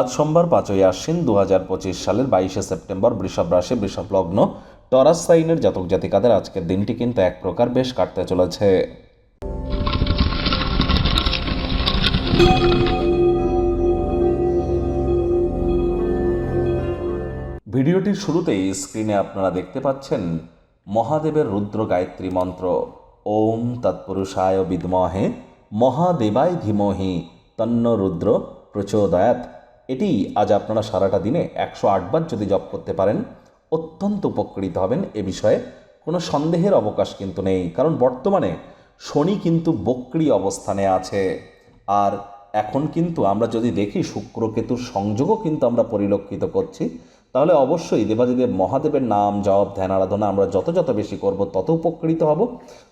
আজ সোমবার পাঁচই আশ্বিন দু হাজার পঁচিশ সালের বাইশে সেপ্টেম্বর বৃষভ রাশি, বৃষভ লগ্ন, টরাস সাইনের জাতক জাতিকাদের আজকের দিনটি কিন্তু এক প্রকার বেশ কাটতে চলেছে। ভিডিওটির শুরুতেই স্ক্রিনে আপনারা দেখতে পাচ্ছেন মহাদেবের রুদ্র গায়ত্রী মন্ত্র। ওম তৎপুরুষায় বিদ্মহে, মহাদেবায় ধীমহি, তন্ন রুদ্র প্রচোদয়াত এটি আজ আপনারা সারাটা দিনে একশো আটবার যদি জপ করতে পারেন, অত্যন্ত উপকৃত হবেন এ বিষয়ে। কোনো সন্দেহের অবকাশ কিন্তু নেই, কারণ বর্তমানে শনি কিন্তু বক্রি অবস্থানে আছে। আর এখন কিন্তু আমরা যদি দেখি শুক্র কেতুর সংযোগও কিন্তু আমরা পরিলক্ষিত করছি, তাহলে অবশ্যই দেবাদিদেব মহাদেবের নাম, জপ, ধ্যান, আরাধনা আমরা যত যত বেশি করব তত উপকৃত হব।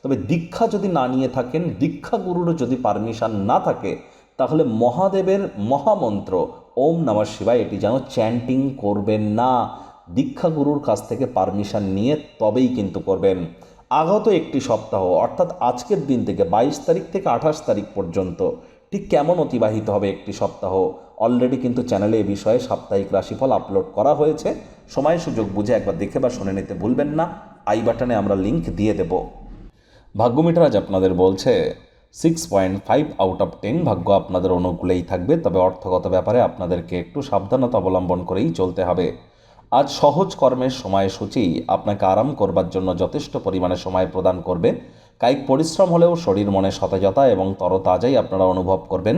তবে দীক্ষা যদি না নিয়ে থাকেন, দীক্ষা গুরুরও যদি পারমিশন না থাকে, তাহলে মহাদেবের মহামন্ত্র ওম নমঃ শিবায়, এটি যেন চ্যান্টিং করবেন না। দীক্ষা গুরুর কাছ থেকে পারমিশন নিয়ে তবেই কিন্তু করবেন। আগত একটি সপ্তাহ, অর্থাৎ আজকের দিন থেকে বাইশ তারিখ থেকে আঠাশ তারিখ পর্যন্ত, ঠিক কেমন অতিবাহিত হবে একটি সপ্তাহ? অলরেডি কিন্তু চ্যানেলে এ বিষয়ে সাপ্তাহিক রাশিফল আপলোড করা হয়েছে। সময় সুযোগ বুঝে একবার দেখে বা শুনে নিতে ভুলবেন না। আই বাটনে আমরা লিংক দিয়ে দেব। ভাগ্যমিটার আজ আপনাদের বলছে six point five out of ten ভাগ্য আপনাদের অনুকূলেই থাকবে, তবে অর্থগত ব্যাপারে আপনাদেরকে একটু সাবধানতা অবলম্বন করেই চলতে হবে। আজ সহজ কর্মের সময়সূচি আপনাকে আরাম করবার জন্য যথেষ্ট পরিমাণে সময় প্রদান করবে। কায়িক পরিশ্রম হলেও শরীর মনে সতেজতা এবং তরতাজাই আপনারা অনুভব করবেন।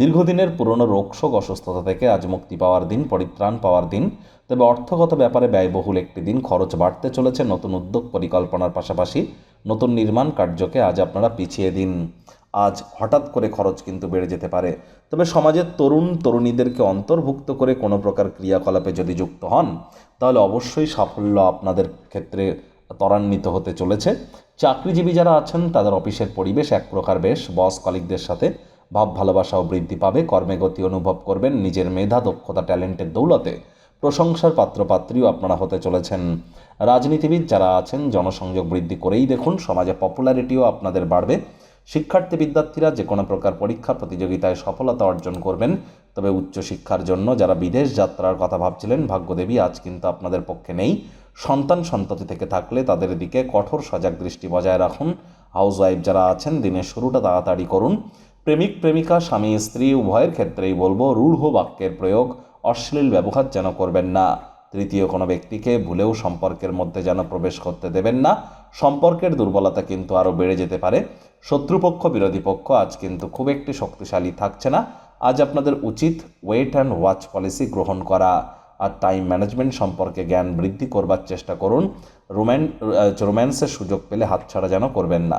দীর্ঘদিনের পুরনো রোগশোক অসুস্থতা থেকে আজ মুক্তি পাওয়ার দিন, পরিত্রাণ পাওয়ার দিন। তবে অর্থগত ব্যাপারে ব্যয়বহুল একটি দিন, খরচ বাড়তে চলেছে, নতুন উদ্যোগ পরিকল্পনার পাশাপাশি নতুন নির্মাণ কার্যকে আজ আপনারা পিছিয়ে দিন। আজ হঠাৎ করে খরচ কিন্তু বেড়ে যেতে পারে। তবে সমাজের তরুণ তরুণীদেরকে অন্তর্ভুক্ত করে কোনো প্রকার ক্রিয়াকলাপে যদি যুক্ত হন, তাহলে অবশ্যই সাফল্য আপনাদের ক্ষেত্রে ত্বরান্বিত হতে চলেছে। চাকরিজীবী যারা আছেন, তাদের অফিসের পরিবেশ এক প্রকার বেশ। বস কলিকদের সাথে ভাব ভালোবাসাও বৃদ্ধি পাবে। কর্মে গতি অনুভব করবেন। নিজের মেধা, দক্ষতা, ট্যালেন্টের দৌলতে প্রশংসার পাত্রপাত্রীও আপনারা হতে চলেছেন। রাজনীতিবিদ যারা আছেন, জনসংযোগ বৃদ্ধি করেই দেখুন, সমাজে পপুলারিটিও আপনাদের বাড়বে। শিক্ষার্থী বিদ্যার্থীরা যে কোনো প্রকার পরীক্ষা প্রতিযোগিতায় সফলতা অর্জন করবেন। তবে উচ্চশিক্ষার জন্য যারা বিদেশ যাত্রার কথা ভাবছিলেন, ভাগ্যদেবী আজ কিন্তু আপনাদের পক্ষে নেই। সন্তান সন্ততি থেকে থাকলে তাদের দিকে কঠোর সজাগ দৃষ্টি বজায় রাখুন। হাউস ওয়াইফ যারা আছেন, দিনের শুরুটা তাড়াতাড়ি করুন। প্রেমিক, প্রেমিকা, স্বামী, স্ত্রী, উভয়ের ক্ষেত্রেই বলব রূঢ় বাক্যের প্রয়োগ অশ্লীল ব্যবহার যেন করবেন না। তৃতীয় কোনো ব্যক্তিকে ভুলেও সম্পর্কের মধ্যে যেন প্রবেশ করতে দেবেন না। সম্পর্কের দুর্বলতা কিন্তু আরও বেড়ে যেতে পারে। শত্রুপক্ষ, বিরোধী পক্ষ আজ কিন্তু খুব একটি শক্তিশালী থাকছে না। আজ আপনাদের উচিত ওয়েট অ্যান্ড ওয়াচ পলিসি গ্রহণ করা আর টাইম ম্যানেজমেন্ট সম্পর্কে জ্ঞান বৃদ্ধি করবার চেষ্টা করুন। রোম্যান রোম্যান্সের সুযোগ পেলে হাতছাড়া যেন করবেন না।